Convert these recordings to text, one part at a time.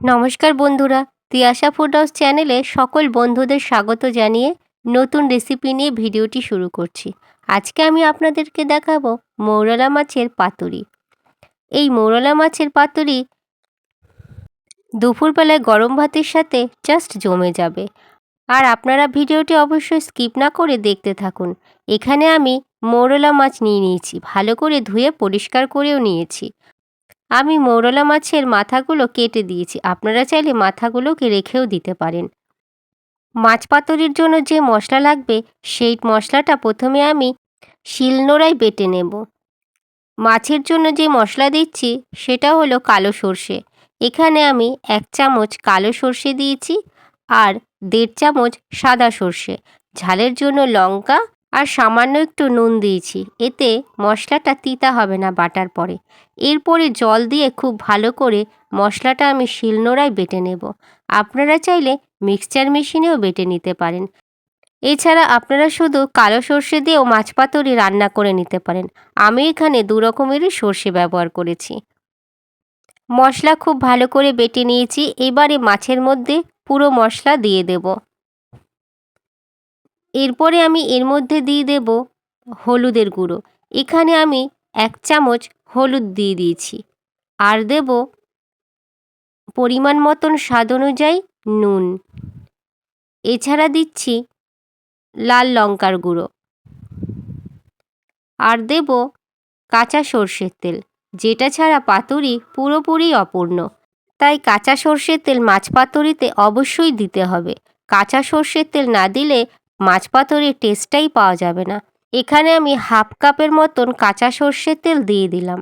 নমস্কার বন্ধুরা, Tiyasha food house চ্যানেলে সকল বন্ধুদের স্বাগত জানিয়ে নতুন রেসিপি নিয়ে ভিডিওটি শুরু করছি। আজকে আমি আপনাদেরকে দেখাবো মৌরলা মাছের পাতুরি। এই মৌরলা মাছের পাতুরি দুপুরবেলায় গরম ভাতের সাথে জাস্ট জমে যাবে। আর আপনারা ভিডিওটি অবশ্যই স্কিপ না করে দেখতে থাকুন। এখানে আমি মৌরলা মাছ নিয়ে নিয়েছি, ভালো করে ধুয়ে পরিষ্কার করেও নিয়েছি। আমি মৌরলা মাছের মাথাগুলো কেটে দিয়েছি। আপনারা চাইলে মাথাগুলোকে রেখেও দিতে পারেন। মাছ পাতুরির জন্য যে মশলা লাগবে, সেই মশলাটা প্রথমে আমি শিলনোড়ায় বেটে নেব। মাছের জন্য যে মশলা দিচ্ছি, সেটা হলো কালো সর্ষে। এখানে আমি এক চামচ কালো সর্ষে দিয়েছি আর দেড় চামচ সাদা সর্ষে। ঝালের জন্য লঙ্কা আর সামান্য একটু নুন দিয়েছি। এতে মশলাটা তিতা হবে না বাটার পরে। এরপরে জল দিয়ে খুব ভালো করে মশলাটা আমি শিলনোড়ায় বেটে নেব। আপনারা চাইলে মিক্সচার মেশিনেও বেটে নিতে পারেন। এছাড়া আপনারা শুধু কালো সর্ষে দিয়েও মাছ পাতুরি রান্না করে নিতে পারেন। আমি এখানে দু রকমেরই সর্ষে ব্যবহার করেছি। মশলা খুব ভালো করে বেটে নিয়েছি। এবারে মাছের মধ্যে পুরো মশলা দিয়ে দেব। এরপরে আমি এর মধ্যে দিয়ে দেব হলুদের গুঁড়ো। এখানে আমি এক চামচ হলুদ দিয়ে দিয়েছি। আর দেব পরিমাণ মতন স্বাদ অনুযায়ী নুন। এছাড়া দিচ্ছি লাল লঙ্কার গুঁড়ো। আর দেব কাঁচা সর্ষের তেল, যেটা ছাড়া পাতুরি পুরোপুরি অপূর্ণ। তাই কাঁচা সর্ষের তেল মাছ পাতুরিতে অবশ্যই দিতে হবে। কাঁচা সর্ষের তেল না দিলে মাছ পাতুরির টেস্টটাই পাওয়া যাবে না। এখানে আমি হাফ কাপের মতন কাঁচা সর্ষের তেল দিয়ে দিলাম।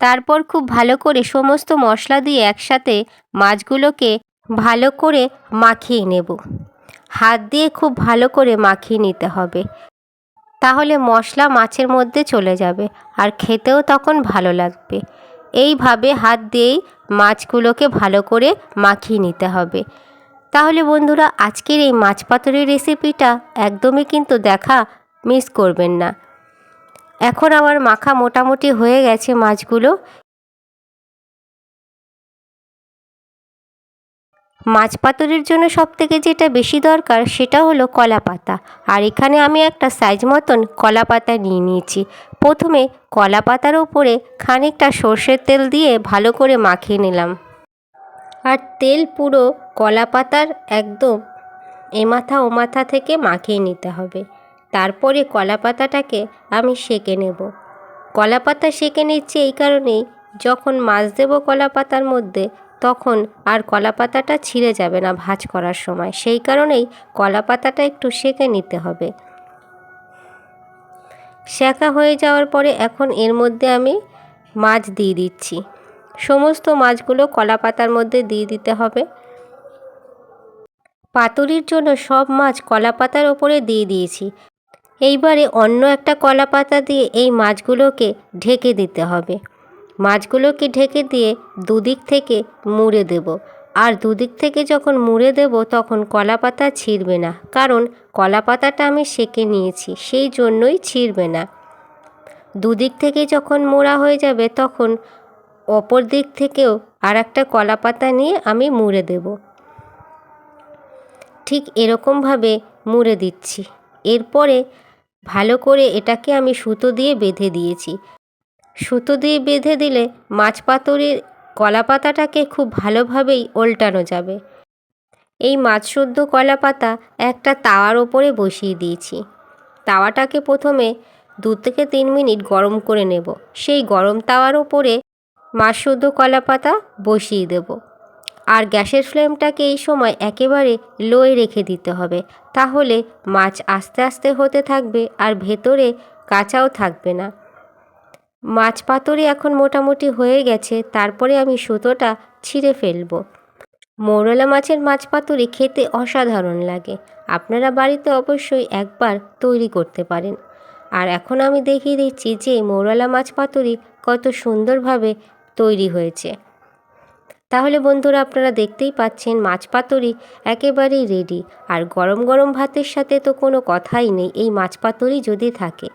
তারপর খুব ভালো করে সমস্ত মশলা দিয়ে একসাথে মাছগুলোকে ভালো করে মাখিয়ে নেব। হাত দিয়ে খুব ভালো করে মাখিয়ে নিতে হবে। তাহলে মশলা মাছের মধ্যে চলে যাবে আর খেতেও তখন ভালো লাগবে। এইভাবে হাত দিয়েই মাছগুলোকে ভালো করে মাখিয়ে নিতে হবে। তাহলে বন্ধুরা, আজকের এই মাছ পাতুরি রেসিপিটা একদমই কিন্তু দেখা মিস করবেন না। এখন আমার মাখা মোটামুটি হয়ে গেছে মাছগুলো। মাছ পাতুরির জন্য সব থেকে যেটা বেশি দরকার সেটা হলো কলা পাতা। আর এখানে আমি একটা সাইজ মতন কলা পাতা নিয়ে নিয়েছি। প্রথমে কলা পাতার ওপরে খানিকটা সর্ষের তেল দিয়ে ভালো করে মাখিয়ে নিলাম। আর তেল পুরো কলা পাতার একদম। এ মাথা ও মাথা থেকে মাখিয়ে নিতে হবে। তারপরে কলা পাতাটাকে আমি সেঁকে নেব। কলা পাতা সেঁকে নিচ্ছি এই কারণেই যখন মাছ দেবো কলা পাতার মধ্যে, তখন আর কলা পাতাটা ছিঁড়ে যাবে না ভাজ করার সময়। সেই কারণেই কলা পাতাটা একটু সেঁকে নিতে হবে। সেঁকা হয়ে যাওয়ার পরে এখন এর মধ্যে আমি মাছ দিয়ে দিচ্ছি। সমস্ত মাছগুলো কলা পাতার মধ্যে দিয়ে দিতে হবে। পাতুরির জন্য সব মাছ কলা পাতার ওপরে দিয়ে দিয়েছি। এইবারে অন্য একটা কলা পাতা দিয়ে এই মাছগুলোকে ঢেকে দিতে হবে। মাছগুলোকে ঢেকে দিয়ে দুদিক থেকে মুড়ে দেব। আর দুদিক থেকে যখন মুড়ে দেব, তখন কলা পাতা ছিঁড়বে না। কারণ কলা পাতাটা আমি সেঁকে নিয়েছি, সেই জন্যই ছিঁড়বে না। দুদিক থেকে যখন মোড়া হয়ে যাবে, তখন অপর দিক থেকেও আর একটা কলা পাতা নিয়ে আমি মুড়ে দেব। ঠিক এরকমভাবে মুড়ে দিচ্ছি। এরপরে ভালো করে এটাকে আমি সুতো দিয়ে বেঁধে দিয়েছি। সুতো দিয়ে বেঁধে দিলে মাছ পাতুরির কলা পাতাটাকে খুব ভালোভাবেই ওল্টানো যাবে। এই মাছ শুদ্ধ কলা পাতা একটা তাওয়ার ওপরে বসিয়ে দিয়েছি। তাওয়াটাকে প্রথমে দু থেকে তিন মিনিট গরম করে নেব। সেই গরম তাওয়ার ওপরে মাছ শুদ্ধ কলা পাতা বসিয়ে দেব। আর গ্যাসের ফ্লেমটাকে এই সময় একেবারে লোয়ে রেখে দিতে হবে। তাহলে মাছ আস্তে আস্তে হতে থাকবে আর ভেতরে কাঁচাও থাকবে না। মাছ পাতুরি এখন মোটামুটি হয়ে গেছে, তারপরে আমি সুতোটা ছিঁড়ে ফেলব। মৌরলা মাছের মাছ পাতুরি খেতে অসাধারণ লাগে। আপনারা বাড়িতে অবশ্যই একবার তৈরি করতে পারেন। আর এখন আমি দেখিয়ে দিচ্ছি যে মৌরলা মাছ পাতুরি কত সুন্দরভাবে তৈরি হয়েছে। তাহলে বন্ধুরা আপনারা দেখতেই পাচ্ছেন মাছ পাতুরি একেবারেই রেডি আর গরম গরম ভাতের সাথে তো কোনো কথাই নেই, এই মাছ পাতুরি যদি থাকে।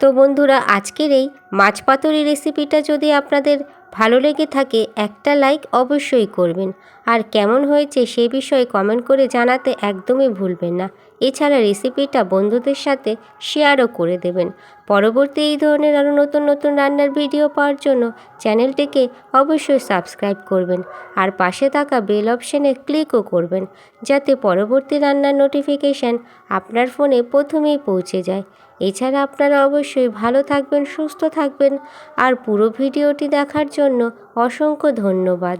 তো বন্ধুরা আজকের এই মাছ পাতুরি রেসিপিটা যদি আপনাদের ভালো লেগে থাকে একটা লাইক অবশ্যই করবেন। আর কেমন হয়েছে সে বিষয়ে কমেন্ট করে জানাতে একদমই ভুলবেন না। এছাড়া রেসিপিটা বন্ধুদের সাথে শেয়ারও করে দেবেন। পরবর্তী এই ধরনের আরও নতুন নতুন রান্নার ভিডিও পাওয়ার জন্য চ্যানেলটিকে অবশ্যই সাবস্ক্রাইব করবেন আর পাশে থাকা বেল অপশানে ক্লিকও করবেন যাতে পরবর্তী রান্নার নোটিফিকেশান আপনার ফোনে প্রথমেই পৌঁছে যায়। এছাড়া আপনারা অবশ্যই ভালো থাকবেন, সুস্থ থাকবেন আর পুরো ভিডিওটি দেখার জন্য অসংখ্য ধন্যবাদ।